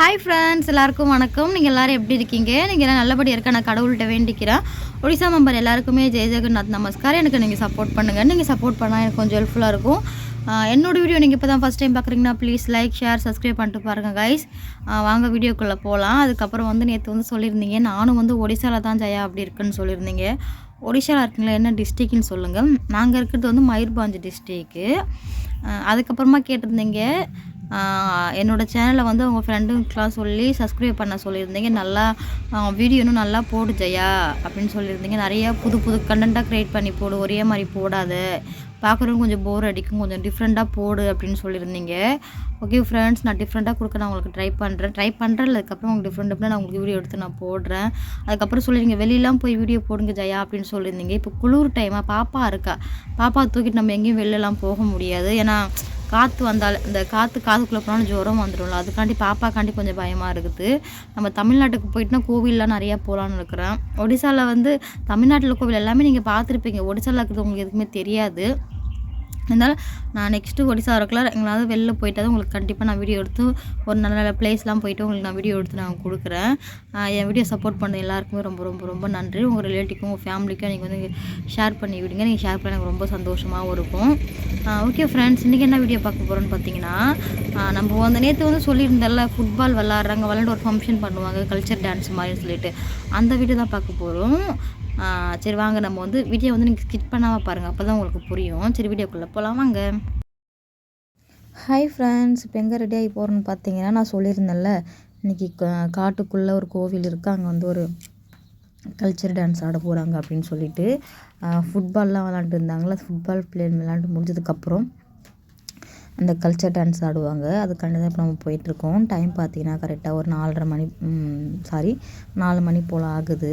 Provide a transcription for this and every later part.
Hi friends எல்லாருக்கும் வணக்கம். நீங்கள் எல்லோரும் எப்படி இருக்கீங்க? நீங்கள் எல்லாம் நல்லபடியாக இருக்க? நான் கடவுள்கிட்ட வேண்டிக்கிறேன். ஒடிசா மெம்பர் எல்லாருக்குமே ஜெய ஜெகநாத் நமஸ்கார். எனக்கு நீங்கள் சப்போர்ட் பண்ணுங்கள் நீங்கள் சப்போர்ட் பண்ணால் எனக்கு கொஞ்சம் ஹெல்ப்ஃபுல்லாக இருக்கும். என்னோடய வீடியோ நீங்கள் இப்போ தான் ஃபஸ்ட் டைம் பார்க்குறீங்கன்னா ப்ளீஸ் லைக் ஷேர் சப்ஸ்கிரைப் பண்ணிட்டு பாருங்கள் கைஸ் வாங்க வீடியோக்குள்ளே போகலாம் அதுக்கப்புறம் வந்து நேற்று வந்து சொல்லியிருந்தீங்க. நானும் வந்து ஒடிசாவில் தான் ஜெயா அப்படி இருக்குன்னு சொல்லியிருந்தீங்க. ஒடிசாவில் இருக்கீங்களா? என்ன டிஸ்ட்ரிக்னு சொல்லுங்கள் நாங்கள் இருக்கிறது வந்து மயூர்பாஞ்ச் டிஸ்ட்ரிக்கு அதுக்கப்புறமா கேட்டிருந்தீங்க. என்னோட சேனலை வந்து உங்கள் ஃப்ரெண்டுக்கெலாம் சொல்லி சப்ஸ்கிரைப் பண்ண சொல்லியிருந்தீங்க. நல்லா வீடியோ இன்னும் நல்லா போடு ஜெயா அப்படின்னு சொல்லியிருந்தீங்க. நிறையா புது புது கண்டென்ட்டாக க்ரியேட் பண்ணி போடு. ஒரே மாதிரி போடாத. பார்க்குறவங்க கொஞ்சம் போர் அடிக்கும். கொஞ்சம் டிஃப்ரெண்ட்டாக போடு அப்படின்னு சொல்லியிருந்தீங்க. ஓகே ஃப்ரெண்ட்ஸ் நான் டிஃப்ரெண்ட்டாக கொடுக்க நான் உங்களுக்கு ட்ரை பண்ணுறேன் ட்ரை பண்ணுறேன் அதுக்கப்புறம் உங்களுக்கு டிஃப்ரெண்ட் டிஃப்ரெண்ட் நான் உங்களுக்கு வீடியோ எடுத்து நான் போடுறேன். அதுக்கப்புறம் சொல்லிடுங்க வெளியெல்லாம் போய் வீடியோ போடுங்க ஜெயா அப்படின்னு சொல்லியிருந்தீங்க. இப்போ குளிர் டைமாக பாப்பா இருக்கா? பாப்பா தூக்கிட்டு நம்ம எங்கேயும் வெளிலலாம் போக முடியாது. ஏன்னா காற்று வந்தால் இந்த காற்று காதுக்குள்ளே போனாலும் ஜுரம் வந்துடும்ல. அதுக்காண்டி பாப்பாக்காண்டி கொஞ்சம் பயமாக இருக்குது. நம்ம தமிழ்நாட்டுக்கு போயிட்டுனா கோவில்லாம் நிறையா போகலான்னு இருக்கிறேன். ஒடிசாவில் வந்து தமிழ்நாட்டில் கோவில் எல்லாமே நீங்கள் பார்த்துருப்பீங்க. ஒடிசாவில் இருக்கிறது உங்களுக்கு எதுவுமே தெரியாது. அதனால் நான் நெக்ஸ்ட்டு ஒடிசா வரக்குள்ள எங்களாவது வெளில போயிட்டு உங்களுக்கு கண்டிப்பாக நான் வீடியோ எடுத்து ஒரு நல்ல நல்ல பிளேஸ்லாம் போயிட்டு உங்களுக்கு நான் வீடியோ எடுத்து நான் கொடுக்குறேன். என் வீடியோ சப்போர்ட் பண்ண எல்லாருக்குமே ரொம்ப ரொம்ப ரொம்ப நன்றி. உங்கள் ரிலேட்டிவ்க்கும் உங்கள் ஃபேமிலிக்கும் நீங்கள் வந்து ஷேர் பண்ணி விடுங்க. நீங்கள் ஷேர் பண்ண எனக்கு ரொம்ப சந்தோஷமாகவும் இருக்கும். ஓகே ஃப்ரெண்ட்ஸ் இன்றைக்கி என்ன வீடியோ பார்க்க போகிறோன்னு பார்த்தீங்கன்னா நம்ம வந்து நேற்று வந்து சொல்லியிருந்தால ஃபுட்பால் விளாட்றாங்க விளாண்டு ஒரு ஃபங்க்ஷன் பண்ணுவாங்க கல்ச்சர் டான்ஸ் மாதிரி சொல்லிட்டு. அந்த வீடியோ தான் பார்க்க போகிறோம் சரி வாங்க நம்ம வந்து வீடியோ வந்து நீங்கள் ஸ்கிப் பண்ணாமல் பாருங்கள் அப்போ தான் உங்களுக்கு புரியும். சரி வீடியோக்குள்ளே போகலாம் வாங்க. ஹாய் ஃப்ரெண்ட்ஸ் இப்போ எங்கே ரெடி ஆகி போகிறோன்னு பார்த்தீங்கன்னா நான் சொல்லியிருந்தேன்ல இன்றைக்கி காட்டுக்குள்ளே ஒரு கோவில் இருக்குது அங்கே வந்து ஒரு கல்ச்சர் டான்ஸ் ஆட போகிறாங்க அப்படின்னு சொல்லிட்டு ஃபுட்பால்லாம் விளாண்டு இருந்தாங்களா ஃபுட்பால் பிளேன் விளாண்டு முடிஞ்சதுக்கப்புறம் அந்த கல்ச்சர் டான்ஸ் ஆடுவாங்க. அதுக்காண்டி தான் இப்போ நம்ம போயிட்டுருக்கோம். டைம் பார்த்தீங்கன்னா கரெக்டாக ஒரு நாலரை மணி சாரி நாலு மணி போல் ஆகுது.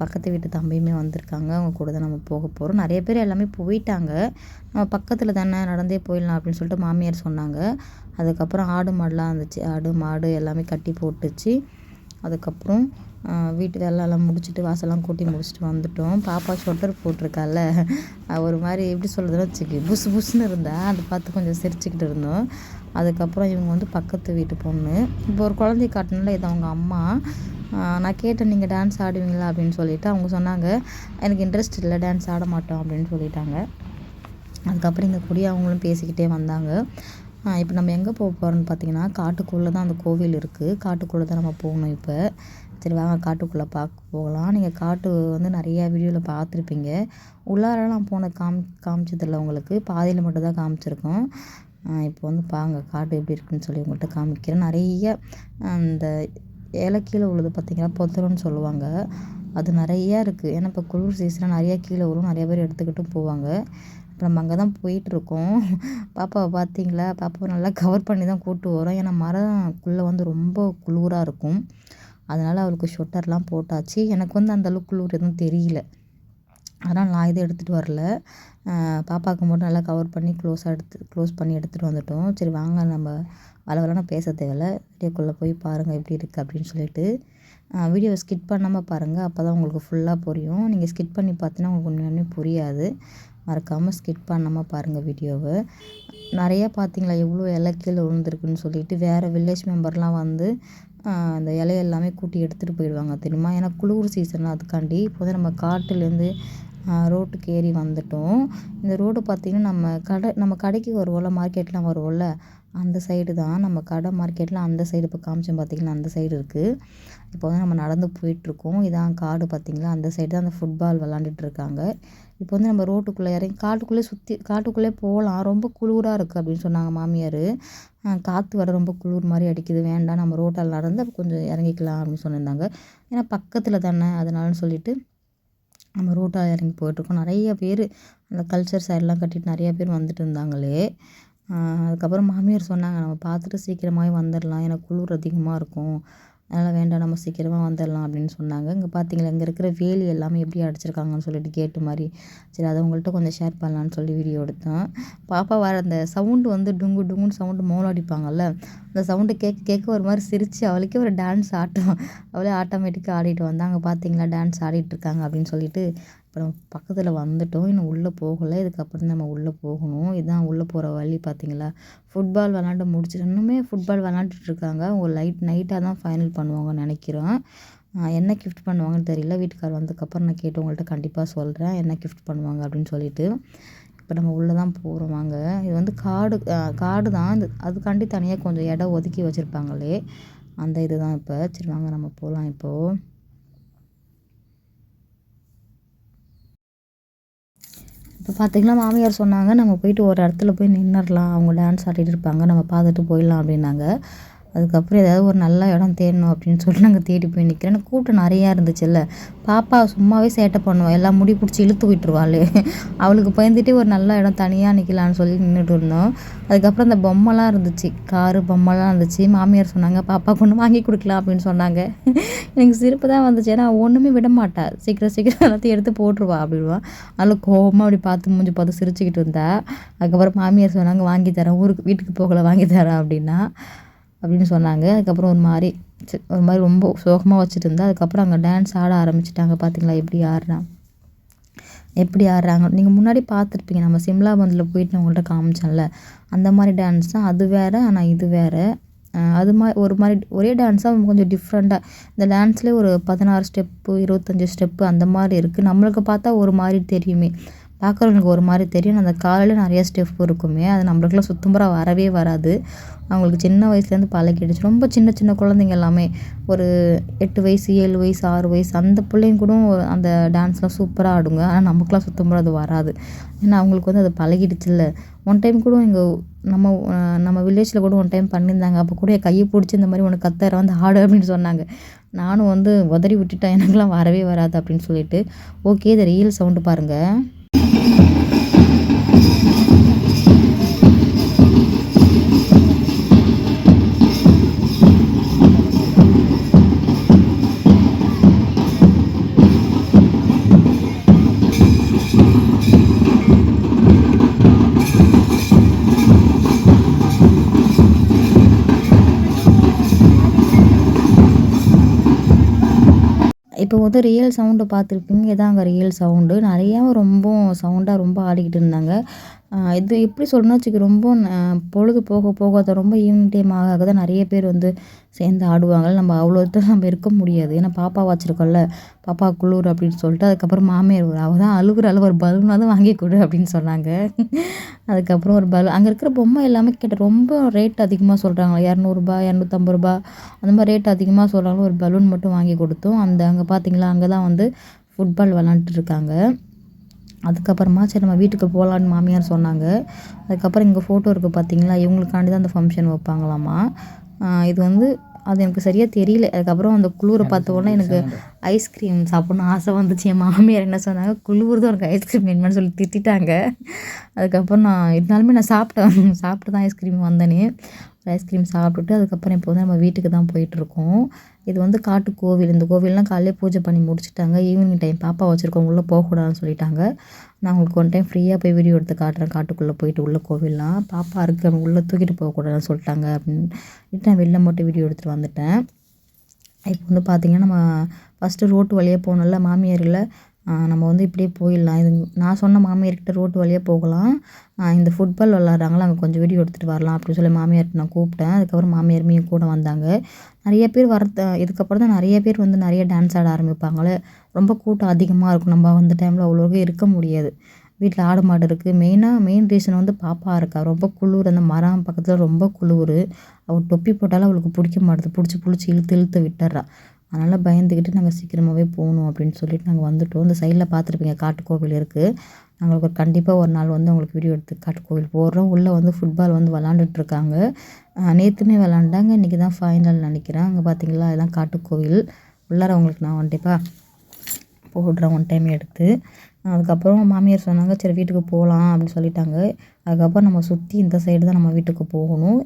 பக்கத்து வீட்டு தம்பியுமே வந்திருக்காங்க. அவங்க கூட தான் நம்ம போக போகிறோம் நிறைய பேர் எல்லாமே போயிட்டாங்க. நம்ம பக்கத்தில் தானே நடந்தே போயிடலாம் அப்படின்னு சொல்லிட்டு மாமியார் சொன்னாங்க. அதுக்கப்புறம் ஆடு மாடுலாம் இருந்துச்சு. ஆடு மாடு எல்லாமே கட்டி போட்டுச்சு. அதுக்கப்புறம் வீட்டு வேலைலாம் முடிச்சுட்டு வாசல்லாம் கூட்டி முடிச்சுட்டு வந்துட்டோம். பாப்பா ஸ்வெட்டர் போட்டிருக்கால ஒரு மாதிரி எப்படி சொல்கிறதுன்னு வச்சுக்கி புஸ் புஸ்னு இருந்தா அதை பார்த்து கொஞ்சம் சிரிச்சுக்கிட்டு இருந்தோம். அதுக்கப்புறம் இவங்க வந்து பக்கத்து வீட்டு பொண்ணு. இப்போ ஒரு குழந்தைய காட்டினால இது அவங்க அம்மா. நான் கேட்டேன் நீங்கள் டான்ஸ் ஆடுவீங்களா? அப்படின்னு சொல்லிட்டு அவங்க சொன்னாங்க எனக்கு இன்ட்ரெஸ்ட் இல்லை டான்ஸ் ஆட மாட்டோம் அப்படின்னு சொல்லிட்டாங்க. அதுக்கப்புறம் இங்கே கூடிய அவங்களும் பேசிக்கிட்டே வந்தாங்க. இப்போ நம்ம எங்கே போக போகிறோம்னு பார்த்தீங்கன்னா காட்டுக்குள்ளே தான் அந்த கோவில் இருக்குது காட்டுக்குள்ளே தான் நம்ம போகணும் இப்போ. சரி வாங்க காட்டுக்குள்ளே பார்க்க போகலாம். நீங்கள் காட்டு வந்து நிறையா வீடியோவில் பார்த்துருப்பீங்க. உள்ளாரெல்லாம் போன காம் காமிச்சதில்ல உங்களுக்கு. பாதியில் மட்டும் தான் காமிச்சிருக்கோம். இப்போ வந்து பாங்க காட்டு எப்படி இருக்குன்னு சொல்லி உங்கள்கிட்ட காமிக்கிறேன். நிறைய அந்த ஏலக்கீழே உள்ளது பார்த்தீங்கன்னா பொத்தருன்னு சொல்லுவாங்க. அது நிறையா இருக்குது ஏன்னா இப்போ குளிர் சீசனாக நிறையா கீழே வரும் நிறைய பேர் எடுத்துக்கிட்டும் போவாங்க. இப்போ நம்ம அங்கே தான் போயிட்டுருக்கோம். பாப்பாவை பார்த்தீங்களா பாப்பாவை நல்லா கவர் பண்ணி தான் கூட்டு வரோம். ஏன்னா மரம்குள்ளே வந்து ரொம்ப குளிராக இருக்கும். அதனால் அவளுக்கு ஷொட்டர்லாம் போட்டாச்சு. எனக்கு வந்து அந்த குளிர் எதுவும் தெரியல. அதனால் நான் இதை எடுத்துகிட்டு வரல. பாப்பாவுக்கு மட்டும் நல்லா கவர் பண்ணி க்ளோஸாக எடுத்து க்ளோஸ் பண்ணி எடுத்துகிட்டு வந்துட்டோம். சரி வாங்க நம்ம வளவலன்னு பேச தேவையில்ல. வீடியோக்குள்ளே போய் பாருங்கள் எப்படி இருக்குது அப்படின்னு சொல்லிட்டு. வீடியோவை ஸ்கிட் பண்ணாமல் பாருங்கள் அப்போ தான் உங்களுக்கு ஃபுல்லாக புரியும். நீங்கள் ஸ்கிட் பண்ணி பார்த்தீங்கன்னா உங்களுக்கு உண்மையுமே புரியாது. மறக்காமல் ஸ்கிட் பண்ணாமல் பாருங்கள் வீடியோவை. நிறையா பார்த்தீங்களா? எவ்வளோ இலை கீழே விழுந்துருக்குன்னு சொல்லிட்டு வேறு வில்லேஜ் மெம்பர்லாம் வந்து அந்த இலையெல்லாமே கூட்டி எடுத்துகிட்டு போயிடுவாங்க தெரியுமா? ஏன்னா குளிர் சீசன் அதுக்காண்டி இப்போ வந்து நம்ம காட்டுலேருந்து ரோட்டுக்கு ஏறி வந்துட்டோம். இந்த ரோடு பார்த்திங்கன்னா நம்ம கடை நம்ம கடைக்கு வருவோம்ல மார்க்கெட்லாம் வருவோம்ல அந்த சைடு தான். நம்ம கடை மார்க்கெட்டில் அந்த சைடு இப்போ காமிச்சோம் பார்த்திங்கன்னா அந்த சைடு இருக்குது இப்போ வந்து நம்ம நடந்து போயிட்டுருக்கோம். இதான் காடு பார்த்திங்களா அந்த சைடு தான் அந்த ஃபுட்பால் விளாண்டுட்டு இருக்காங்க. இப்போ வந்து நம்ம ரோட்டுக்குள்ளே இறங்கி காட்டுக்குள்ளே சுற்றி காட்டுக்குள்ளே போகலாம். ரொம்ப குளிராக இருக்குது அப்படின்னு சொன்னாங்க மாமியார். காற்று வர ரொம்ப குளிர் மாதிரி அடிக்குது. வேண்டாம் நம்ம ரோட்டால் நடந்து அப்போ கொஞ்சம் இறங்கிக்கலாம் அப்படின்னு சொல்லியிருந்தாங்க ஏன்னா பக்கத்தில் தானே அதனாலன்னு சொல்லிட்டு நம்ம ரோட்டாக இறங்கி போயிட்டுருக்கோம். நிறைய பேர் அந்த கல்ச்சர் சைடெலாம் கட்டிட்டு நிறைய பேர் வந்துட்டு இருந்தாங்களே. அதுக்கப்புறம் மாமியார் சொன்னாங்க நம்ம பார்த்துட்டு சீக்கிரமாகவே வந்துடலாம். ஏன்னா குளிர் அதிகமாக இருக்கும். அதனால் வேண்டாம் நம்ம சீக்கிரமாக வந்துடலாம் அப்படின்னு சொன்னாங்க. இங்கே பார்த்தீங்களா இங்கே இருக்கிற வேலி எல்லாமே எப்படி அடிச்சிருக்காங்கன்னு சொல்லிட்டு கேட்டு மாதிரி. சரி அதை உங்கள்கிட்ட கொஞ்சம் ஷேர் பண்ணலான்னு சொல்லி வீடியோ எடுத்தேன். பாப்பா வர அந்த சவுண்டு வந்து டுங்கு டுங்குன்னு சவுண்டு மோளம் அடிப்பாங்கல்ல அந்த சவுண்டு கேட்க கேட்க ஒரு மாதிரி சிரித்து அவளுக்கே ஒரு டான்ஸ் ஆட்டம் அவளே ஆட்டோமேட்டிக்காக ஆடிட்டு வந்தாங்க பார்த்தீங்களா டான்ஸ் ஆடிட்டு இருக்காங்க அப்படின்னு சொல்லிட்டு அப்புறம் பக்கத்தில் வந்துட்டோம். இன்னும் உள்ளே போகலை. இதுக்கப்புறம் நம்ம உள்ளே போகணும். இதுதான் உள்ளே போகிற வழி பார்த்தீங்களா ஃபுட்பால் விளாண்டு முடிச்சுட்டு இன்னுமே ஃபுட்பால் விளாண்டுட்ருக்காங்க அவங்க லைட் நைட்டாக தான் ஃபைனல் பண்ணுவாங்கன்னு நினைக்கிறோம் என்ன கிஃப்ட் பண்ணுவாங்கன்னு தெரியல. வீட்டுக்கார் வந்ததுக்கப்புறம் நான் கேட்டு உங்கள்கிட்ட கண்டிப்பாக சொல்கிறேன் என்ன கிஃப்ட் பண்ணுவாங்க அப்படின்னு சொல்லிட்டு. இப்போ நம்ம உள்ளே தான் போகிறோம் வாங்க. இது வந்து காடு காடு தான். இந்த அதுக்காண்டி தனியாக கொஞ்சம் இடம் ஒதுக்கி வச்சுருப்பாங்களே. அந்த இது தான் இப்போ. சரி வாங்க. நம்ம போகலாம் இப்போது இப்போ பார்த்திங்கன்னா மாமியார் சொன்னாங்க நம்ம போயிட்டு ஒரு இடத்துல போய் நின்றுடலாம் அவங்க டான்ஸ் ஆடிட்டு இருப்பாங்க. நம்ம பார்த்துட்டு போயிடலாம் அப்படின்னாங்க. அதுக்கப்புறம் ஏதாவது ஒரு நல்ல இடம் தேடணும் அப்படின்னு சொல்லிட்டு நாங்கள் தேடி போய் நிற்கிறேன் கூட்டம் நிறையா இருந்துச்சுல்ல. பாப்பா சும்மாவே சேட்டை பண்ணுவாள் எல்லாம் முடி பிடிச்சி இழுத்து விட்டுருவாள். அவளுக்கு பயந்துட்டே ஒரு நல்ல இடம் தனியாக நிற்கலான்னு சொல்லி நின்றுட்டு இருந்தோம். அதுக்கப்புறம் அந்த பொம்மைலாம் இருந்துச்சு. காரு பொம்மைலாம் இருந்துச்சு. மாமியார் சொன்னாங்க பாப்பா கொண்டு வாங்கி கொடுக்கலாம் அப்படின்னு சொன்னாங்க. எனக்கு சிரிப்பு தான் வந்துச்சு. ஏன்னா ஒன்றுமே விட மாட்டா. சீக்கிரம் சீக்கிரம் எல்லாத்தையும் எடுத்து போட்டுருவா அப்படின்வா அதில் கோபமாக அப்படி பார்த்து மூஞ்சி பார்த்து சிரிச்சுக்கிட்டு இருந்தா. அதுக்கப்புறம் மாமியார் சொன்னாங்க வாங்கி தரேன். ஊருக்கு வீட்டுக்கு போகலை வாங்கி தரேன் அப்படின்னா. அப்படின்னு சொன்னாங்க. அதுக்கப்புறம் ஒரு மாதிரி ஒரு மாதிரி ரொம்ப சோகமாக வச்சுட்டு இருந்தா அதுக்கப்புறம் அங்கே டான்ஸ் ஆட ஆரம்பிச்சிட்டாங்க. பார்த்தீங்களா எப்படி ஆடுறான் எப்படி ஆடுறாங்க? நீங்கள் முன்னாடி பார்த்துருப்பீங்க நம்ம சிம்லா பந்தில் போயிட்டு நான் உங்கள்கிட்ட காமிச்சேன்ல. அந்த மாதிரி டான்ஸ் தான். அது வேறு ஆனால் இது வேறு. அது மாதிரி ஒரு மாதிரி ஒரே டான்ஸாக கொஞ்சம் டிஃப்ரெண்ட்டாக இந்த டான்ஸ்லேயே ஒரு பதினாறு ஸ்டெப்பு இருபத்தஞ்சி ஸ்டெப்பு அந்த மாதிரி இருக்குது நம்மளுக்கு பார்த்தா ஒரு மாதிரி தெரியுமே. பார்க்குறவங்களுக்கு ஒரு மாதிரி தெரியும். அந்த காலையில் நிறைய ஸ்டெப் இருக்குமே. அது நம்மளுக்குலாம் சுத்தமாக வரவே வராது. அவங்களுக்கு சின்ன வயசுலேருந்து பழகிடுச்சு. ரொம்ப சின்ன சின்ன குழந்தைங்க எல்லாமே. ஒரு எட்டு வயசு ஏழு வயசு ஆறு வயசு அந்த பிள்ளைங்க கூட அந்த டான்ஸ்லாம் சூப்பராக ஆடுங்க. ஆனால் நமக்குலாம் சுத்தமாக அது வராது. ஏன்னா அவங்களுக்கு வந்து அது பழகிடுச்சுல்ல. ஒன் டைம் கூட எங்கள் நம்ம நம்ம வில்லேஜில் கூட ஒன் டைம் பண்ணியிருந்தாங்க. அப்போ கூட கையை பிடிச்சி இந்த மாதிரி உனக்கு கத்தர வந்து ஆடு அப்படின்னு சொன்னாங்க. நானும் வந்து உதறி விட்டுட்டேன். எனக்குலாம் வரவே வராது அப்படின்னு சொல்லிட்டு. ஓகே இது ரியல் சவுண்டு பாருங்கள் Thank you. இப்போ வந்து ரியல் சவுண்டு பார்த்துருப்பீங்க. இதாங்க ரியல் சவுண்டு நிறையா ரொம்ப சவுண்டாக ரொம்ப ஆடிக்கிட்டு இருந்தாங்க. இது எப்படி சொல்லணும்னு வச்சுக்க ரொம்ப பொழுது போக போக அது ரொம்ப ஈவினிங் டைம் ஆக ஆக தான் நிறைய பேர் வந்து சேர்ந்து ஆடுவாங்க. நம்ம அவ்வளோ தான் நம்ம இருக்க முடியாது. ஏன்னா பாப்பா வச்சுருக்கோம்ல பாப்பா குளிர் அப்படின்னு சொல்லிட்டு அதுக்கப்புறம் மாமியார் அவள் தான் அழுகுற அளவு ஒரு பலூனாவது வாங்கி கொடு அப்படின்னு சொன்னாங்க. அதுக்கப்புறம் ஒரு பலூன் அங்கே இருக்கிற பொம்மை எல்லாமே கேட்ட ரொம்ப ரேட் அதிகமாக சொல்கிறாங்க இரநூறுபா இரநூத்தம்பது ரூபா அந்த மாதிரி ரேட் அதிகமாக சொல்கிறாங்க ஒரு பலூன் மட்டும் வாங்கி கொடுத்தோம். அந்த அங்கே பார்த்தீங்களா அங்கே தான் வந்து ஃபுட்பால் விளாண்டுட்ருக்காங்க அதுக்கப்புறமா சரி நம்ம வீட்டுக்கு போகலான்னு மாமியார் சொன்னாங்க. அதுக்கப்புறம் இங்கே ஃபோட்டோ இருக்குது பார்த்தீங்களா இவங்களுக்காண்டி தான் அந்த ஃபங்க்ஷன் வைப்பாங்களாமா? இது வந்து அது எனக்கு சரியாக தெரியல. அதுக்கப்புறம் அந்த குளிரை பார்த்த உடனே எனக்கு ஐஸ்கிரீம் சாப்பிட்ணும் ஆசை வந்துச்சு. என் மாமியார் என்ன சொன்னாங்க? குளிர் தான் எனக்கு ஐஸ்கிரீம் வேணுமான்னு சொல்லி திட்டாங்க அதுக்கப்புறம் நான் இருந்தாலுமே நான் சாப்பிட்டேன் சாப்பிட்டு தான் ஐஸ்கிரீம் வந்தேனே. ஐஸ்கிரீம் சாப்பிட்டுட்டு அதுக்கப்புறம் இப்போ வந்து நம்ம வீட்டுக்கு தான் போயிட்டுருக்கோம் இது வந்து காட்டு கோவில். இந்த கோவில்லாம் காலையிலே பூஜை பண்ணி முடிச்சுட்டாங்க. ஈவினிங் டைம் பாப்பா வச்சுருக்கோம் உள்ளே போகக்கூடாதுன்னு சொல்லிட்டாங்க. நான் உங்களுக்கு ஒன் டைம் ஃப்ரீயாக போய் வீடியோ எடுத்து காட்டுறேன். காட்டுக்குள்ளே போயிட்டு உள்ள கோவில்லாம். பாப்பா இருக்குது உள்ளே தூக்கிட்டு போகக்கூடாதுன்னு சொல்லிட்டாங்க அப்படின்னு நான் வெளில மட்டும் வீடியோ எடுத்துகிட்டு வந்துட்டேன். இப்போ வந்து பார்த்திங்கன்னா நம்ம ஃபஸ்ட்டு ரோட்டு வழியாக போனோம்ல மாமியாரில். நம்ம வந்து இப்படியே போயிடலாம். இது நான் சொன்ன மாமியார்கிட்ட ரோட்டு வழியாக போகலாம். இந்த ஃபுட்பால் விளாட்றாங்களா அங்கே கொஞ்சம் வீடியோ எடுத்துகிட்டு வரலாம் அப்படின்னு சொல்லி மாமியார்கிட்ட நான் கூப்பிட்டேன். அதுக்கப்புறம் மாமியார் கூட வந்தாங்க. நிறைய பேர் வரது இதுக்கப்புறம் தான் நிறைய பேர் வந்து நிறைய டான்ஸ் ஆட ஆரம்பிப்பாங்களே. ரொம்ப கூட்டம் அதிகமாக இருக்கும். நம்ம அந்த டைமில் அவ்வளோவா இருக்க முடியாது. வீட்டில் ஆடு மாடு இருக்குது மெயினாக மெயின் ரீசன் வந்து பாப்பா இருக்கா. ரொம்ப குளிர். அந்த மரம் பக்கத்தில் ரொம்ப குளிர். அவள் தொப்பி போட்டாலும் அவளுக்கு பிடிக்க மாட்டுது. பிடிச்சி பிடிச்சி இழுத்து இழுத்து விட்டுறா. அதனால் பயந்துக்கிட்டு நாங்கள் சீக்கிரமாகவே போகணும் அப்படின்னு சொல்லிட்டு நாங்கள் வந்துவிட்டோம் இந்த சைடில் பார்த்துருப்பீங்க காட்டுக்கோவில் இருக்குது நாங்களுக்கு கண்டிப்பாக ஒரு நாள் வந்து உங்களுக்கு வீடியோ எடுத்து காட்டு கோவில் போடுறோம் உள்ளே வந்து ஃபுட்பால் வந்து விளாண்டுட்ருக்காங்க நேற்றுமே விளாண்டாங்க இன்றைக்கி தான் ஃபைனல் நினைக்கிறேன். அங்கே பார்த்தீங்களா அதுதான் காட்டுக்கோவில். உள்ளார அவங்களுக்கு நான் கண்டிப்பாக போடுறேன். ஒன் டைம் எடுத்து. அதுக்கப்புறம் மாமியார் சொன்னாங்க சரி வீட்டுக்கு போகலாம் அப்படின்னு சொல்லிட்டாங்க. அதுக்கப்புறம் நம்ம சுற்றி இந்த சைடு தான் நம்ம வீட்டுக்கு போகணும்.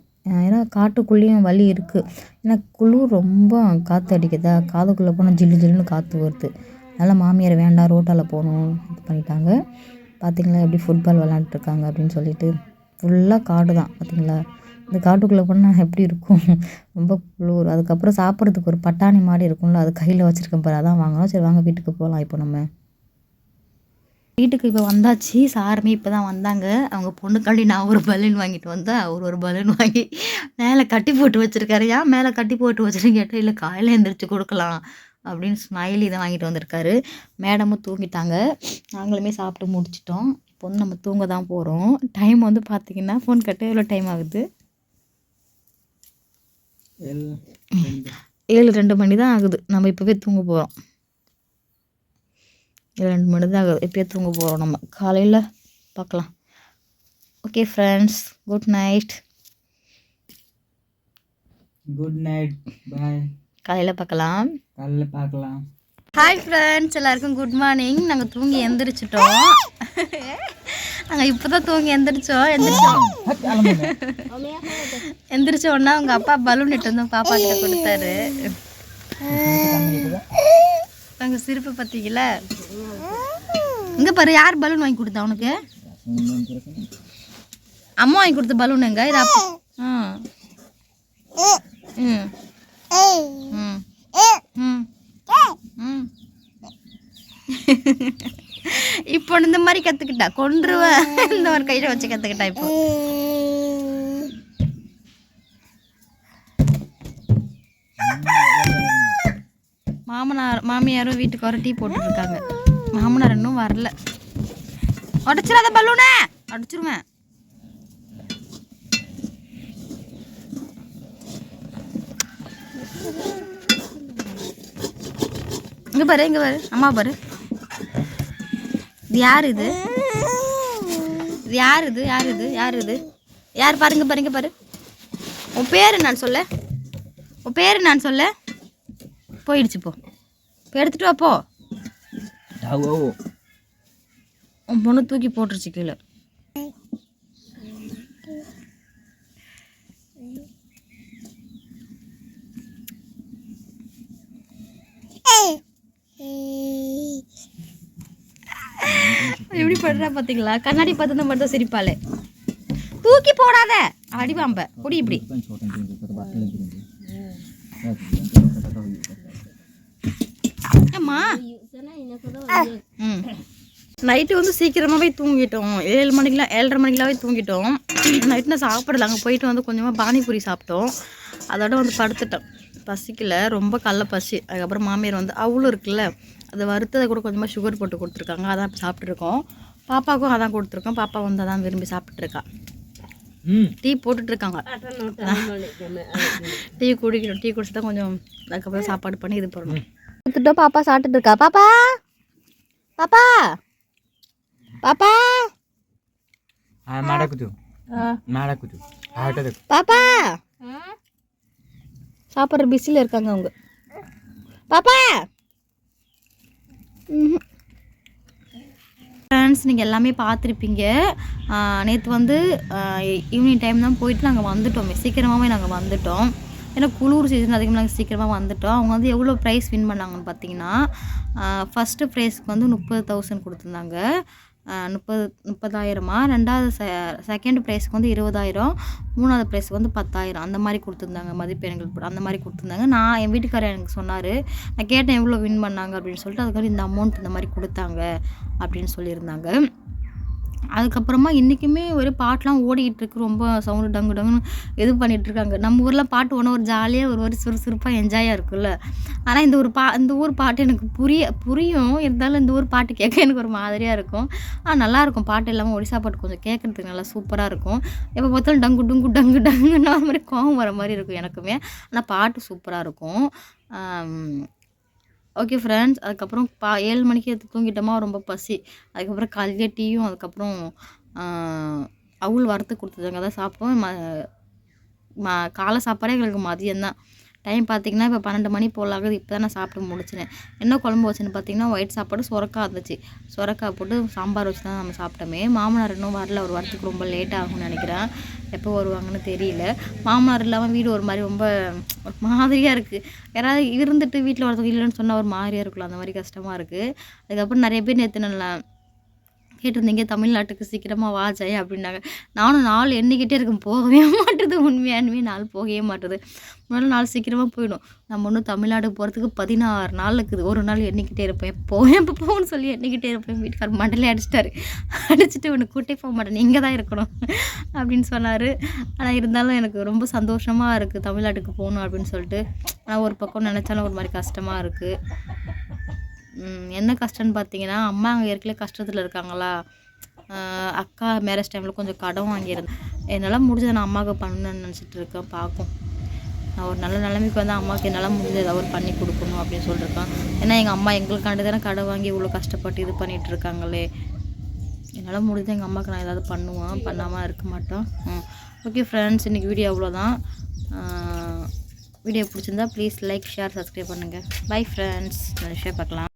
ஏன்னா காட்டுக்குள்ளேயும் வழி இருக்குது ஏன்னா குளிர் ரொம்ப காற்று அடிக்குதா. காதுக்குள்ளே போனால் ஜில்லு ஜில்லுன்னு காற்று வருது. அதனால் மாமியார் வேண்டாம் ரோட்டால் போகணும் இது பண்ணிட்டாங்க. பார்த்திங்களா எப்படி ஃபுட்பால் விளாண்டுருக்காங்க அப்படின்னு சொல்லிட்டு. ஃபுல்லாக காடு தான் பார்த்திங்களா? இந்த காட்டுக்குள்ளே போனால் எப்படி இருக்கும்? ரொம்ப குளிர். அதுக்கப்புறம் சாப்பிட்றதுக்கு ஒரு பட்டாணி மாதிரி இருக்கும்ல அது கையில் வச்சுருக்கேன் பாரு. அதான் வாங்கணும் சரி வாங்க வீட்டுக்கு போகலாம் இப்போ நம்ம. வீட்டுக்கு இப்போ வந்தாச்சு. சாருமே இப்போ தான் வந்தாங்க. அவங்க பொண்ணுக்காண்டி நான் ஒரு பலூன் வாங்கிட்டு வந்தேன். அவர் ஒரு பலூன் வாங்கி மேலே கட்டி போட்டு வச்சுருக்காரு. ஏன் மேலே கட்டி போட்டு வச்சுருக்கேன் கேட்டால் இல்லை காலையில் எழுந்திரிச்சு கொடுக்கலாம். அப்படின்னு ஸ்மைலி தான் வாங்கிட்டு வந்திருக்காரு. மேடமும் தூங்கிட்டாங்க. நாங்களுமே சாப்பிட்டு முடிச்சிட்டோம். இப்போ வந்து நம்ம தூங்க தான் போகிறோம் டைம் வந்து பார்த்திங்கன்னா ஃபோன் கட்ட எவ்வளோ டைம் ஆகுது? ஏழு ரெண்டு மணி தான் ஆகுது. நம்ம இப்போவே தூங்க போகிறோம் ரெண்டு மணி தான் ஆகுது. இப்போயே தூங்க போகிறோம் நம்ம. காலையில் பார்க்கலாம் okay friends good night good night bye காலையில் பார்க்கலாம் காலையில் பார்க்கலாம். ஹாய் ஃப்ரெண்ட்ஸ் எல்லாருக்கும் குட் மார்னிங் நாங்கள் தூங்கி எந்திரிச்சிட்டோம். நாங்கள் இப்போ தான் தூங்கி எந்திரிச்சோம். எந்திரிச்சோம். எந்திரிச்ச உடனே அவங்க அப்பா பலூன் இட்டு வந்து பாப்பா கிட்ட கொடுத்தாரு. அவங்க சிரிப்பு பார்த்தீங்களா இங்கே பாரு யார் பலூன் வாங்கி கொடுத்தா உனக்கு? அம்மா வாங்கி கொடுத்த பலூன் எங்க? இது அப்பா ஆ. ம் ம். ம். இப்போ இந்த மாதிரி கற்றுக்கிட்டா கொன்றுவேன் இந்த ஒரு கையில் வச்சு கற்றுக்கிட்டா இப்போ. மாமனார் மாமியாரும் வீட்டுக்கு வர டீ போட்டுருக்காங்க மாமனார் இன்னும் வரல. உடச்சிடாத பலூனை! அடிச்சிருவேன். இங்க பாரு இங்க பாரு. அம்மா பாரு. இது யார் இது? இது யார் இது? யார் இது? யார் இது? யார் பாருங்க பாருங்க பாரு உன் பேர் நான் சொல்ல. உன் பேர் நான் சொல்ல. போயிடுச்சு போ. இப்போ எடுத்துட்டு வா போ. உன் பொண்ணு தூக்கி போட்டுருச்சு கீழே. எப்படி படுறா பார்த்தீங்களா கண்ணாடி பார்த்து மட்டும் தான் சிரிப்பாளே. தூக்கி போடாத. அடிவாம்ப குடி இப்படி. அம்மா. ம். நைட்டு வந்து சீக்கிரமாகவே தூங்கிட்டோம். ஏழு மணிக்கெலாம் ஏழரை மணிக்கெலாவே தூங்கிட்டோம். நைட்டு நான் சாப்பிடல. அங்கே போயிட்டு வந்து கொஞ்சமாக பானிபூரி சாப்பிட்டோம். அதோட வந்து படுத்துட்டோம். பசிக்கல ரொம்ப கல்ல பசி அதுக்கப்புறம் மாமியார் வந்து அவ்வளோ இருக்குல்ல அதை வறுத்ததை கூட கொஞ்சமாக சுகர் போட்டு கொடுத்துருக்காங்க அதான் இப்போ சாப்பிட்ருக்கோம் பாப்பாவுக்கும் அதான் கொடுத்துருக்கோம் பாப்பா வந்து அதான் விரும்பி சாப்பிட்ருக்கா ம் டீ போட்டுட்டு இருக்காங்க டீ குடிக்கணும் டீ குடிச்சு தான் கொஞ்சம் அதுக்கப்புறம் சாப்பாடு பண்ணி இது பண்ணணும் கொடுத்துட்டோம் பாப்பா சாப்பிட்டுட்டு இருக்கா பாப்பா பாப்பா பாப்பா ಮಾಡಕುದು ಮಾಡಕುದು ಆಟದ பாப்பா சாப்பிட்ற பிஸியில் இருக்காங்க அவங்க. பாப்பா! ஃப்ரெண்ட்ஸ் நீங்கள் எல்லாமே பார்த்துருப்பீங்க. நேற்று வந்து ஈவினிங் டைம் தான் போயிட்டு நாங்கள் வந்துட்டோமே. சீக்கிரமாகவே நாங்கள் வந்துட்டோம். ஏன்னா குளிர் சீசன் அதிகமாக நாங்கள் சீக்கிரமாக வந்துட்டோம். அவங்க வந்து எவ்வளோ ப்ரைஸ் வின் பண்ணாங்கன்னு பார்த்தீங்கன்னா ஃபஸ்ட்டு ப்ரைஸ்க்கு வந்து முப்பது தௌசண்ட் கொடுத்துருந்தாங்க. முப்பது முப்பதாயிரமா? ரெண்டாவது செ செகண்ட் ப்ரைஸ்க்கு வந்து இருபதாயிரம். மூணாவது ப்ரைஸ்க்கு வந்து பத்தாயிரம். அந்த மாதிரி கொடுத்துருந்தாங்க மதிப்பெண்கள் அந்த மாதிரி கொடுத்துருந்தாங்க. நான் என் வீட்டுக்காரர் எனக்கு சொன்னார் நான் கேட்டேன் எவ்வளோ வின் பண்ணாங்க? அப்படின்னு சொல்லிட்டு அதுக்கப்புறம் இந்த அமௌண்ட் இந்த மாதிரி கொடுத்தாங்க அப்படின்னு சொல்லியிருந்தாங்க. அதுக்கப்புறமா இன்றைக்குமே ஒரு பாட்டெலாம் ஓடிக்கிட்டு இருக்கு ரொம்ப சவுண்டு டங்கு டங்குன்னு இது பண்ணிகிட்டு இருக்காங்க நம்ம ஊரில் பாட்டு ஒன்று ஒரு ஜாலியாக ஒரு ஒரு சுறுசுறுப்பாக என்ஜாயாக இருக்குல்ல. ஆனால் இந்த ஒரு பா இந்த ஊர் பாட்டு எனக்கு புரிய புரியும். இருந்தாலும் இந்த ஊர் பாட்டு கேட்க எனக்கு ஒரு மாதிரியாக இருக்கும். ஆனால் நல்லாயிருக்கும் பாட்டு இல்லாமல் ஒடிசா பாட்டு கொஞ்சம் கேட்குறதுக்கு நல்லா சூப்பராக இருக்கும். எப்போ பார்த்தாலும் டங்கு டுங்கு டங்கு டங்குன்னு ஒரு மாதிரி கோவம் வர மாதிரி இருக்கும் எனக்குமே. ஆனால் பாட்டு சூப்பராக இருக்கும். ஓகே ஃப்ரெண்ட்ஸ் அதுக்கப்புறம் பா ஏழு மணிக்கு எடுத்து தூங்கிட்டோமா ரொம்ப பசி. அதுக்கப்புறம் காலையிலே டீயும் அதுக்கப்புறம் அவுள் வறுத்து கொடுத்ததுங்க. தான் சாப்பிட்டோம் ம ம காலை சாப்பாடே எங்களுக்கு மதியம்தான். டைம் பார்த்தீங்கன்னா இப்போ பன்னெண்டு மணி போலாகுது இப்போ தான் நான் சாப்பிட்டு முடிச்சினேன் என்ன குழம்பு வச்சுன்னு பார்த்தீங்கன்னா ஒயிட் சாப்பாடு சுரக்காய் இருந்துச்சு. சுரக்காய் போட்டு சாம்பார் வச்சு தான் நம்ம சாப்பிட்டோமே. மாமனார் இன்னும் வரல. ஒரு வாரத்துக்கு ரொம்ப லேட் ஆகும்னு நினைக்கிறேன். எப்போ வருவாங்கன்னு தெரியல. மாமனார் இல்லாமல் வீடு ஒரு மாதிரி ரொம்ப ஒரு மாதிரியாக இருக்குது யாராவது இருந்துட்டு வீட்டில் ஒருத்தவங்க இல்லைன்னு சொன்னால் ஒரு மாதிரியாக இருக்கும்ல. அந்த மாதிரி கஷ்டமாக இருக்குது அதுக்கப்புறம் நிறைய பேர் நேற்று நல்லா கேட்டிருந்தீங்க தமிழ்நாட்டுக்கு சீக்கிரமாக வா அப்படின்னாங்க. நானும் நாள் எண்ணிக்கிட்டே இருக்கேன் போகவே மாட்டுது. உண்மையானுமே நாள் போகவே மாட்டுது. முதல்ல நாள் சீக்கிரமாக போயிடும். நம்ம இன்னும் தமிழ்நாடு போகிறதுக்கு பதினாறு நாள் இருக்குது. ஒரு நாள் எண்ணிக்கிட்டே இருப்பேன். போவேன் எப்போ போகணும்னு சொல்லி எண்ணிக்கிட்டே இருப்பேன். வீட்டுக்கார் மண்டலே அடிச்சிட்டாரு. அடிச்சுட்டு உனக்கு கூட்டே போக மாட்டேன். நீங்கள் தான் இருக்கணும் அப்படின்னு சொன்னார். ஆனால் இருந்தாலும் எனக்கு ரொம்ப சந்தோஷமாக இருக்குது தமிழ்நாட்டுக்கு போகணும் அப்படின்னு சொல்லிட்டு. ஆனால் ஒரு பக்கம் நினச்சாலும் ஒரு மாதிரி கஷ்டமாக இருக்குது என்ன கஷ்டம்னு பார்த்தீங்கன்னா அம்மா அங்கே ஏற்கனவே கஷ்டத்தில் இருக்காங்களா? அக்கா மேரேஜ் டைமில் கொஞ்சம் கடன் வாங்கியிருந்தேன் என்னால் முடிஞ்சதை நான் அம்மாவுக்கு பண்ணணும்னு நினச்சிட்டு இருக்கேன் பார்க்கும் நான் ஒரு நல்ல நிலைமைக்கு வந்து அம்மாவுக்கு என்னால் முடிஞ்ச ஏதாவது ஒரு பண்ணி கொடுக்கணும் அப்படின்னு சொல்லியிருக்கேன் ஏன்னா எங்கள் அம்மா எங்களுக்காண்டி தானே கடன் வாங்கி இவ்வளோ கஷ்டப்பட்டு இது பண்ணிகிட்டு இருக்காங்களே. என்னால் முடிஞ்ச எங்கள் அம்மாவுக்கு நான் ஏதாவது பண்ணுவேன் பண்ணாமல் இருக்க மாட்டோம். ஓகே ஃப்ரெண்ட்ஸ் இன்றைக்கி வீடியோ அவ்வளோதான் வீடியோ பிடிச்சிருந்தா ப்ளீஸ் லைக் ஷேர் சப்ஸ்கிரைப் பண்ணுங்கள் பை ஃப்ரெண்ட்ஸ் நிறைய பார்க்கலாம்.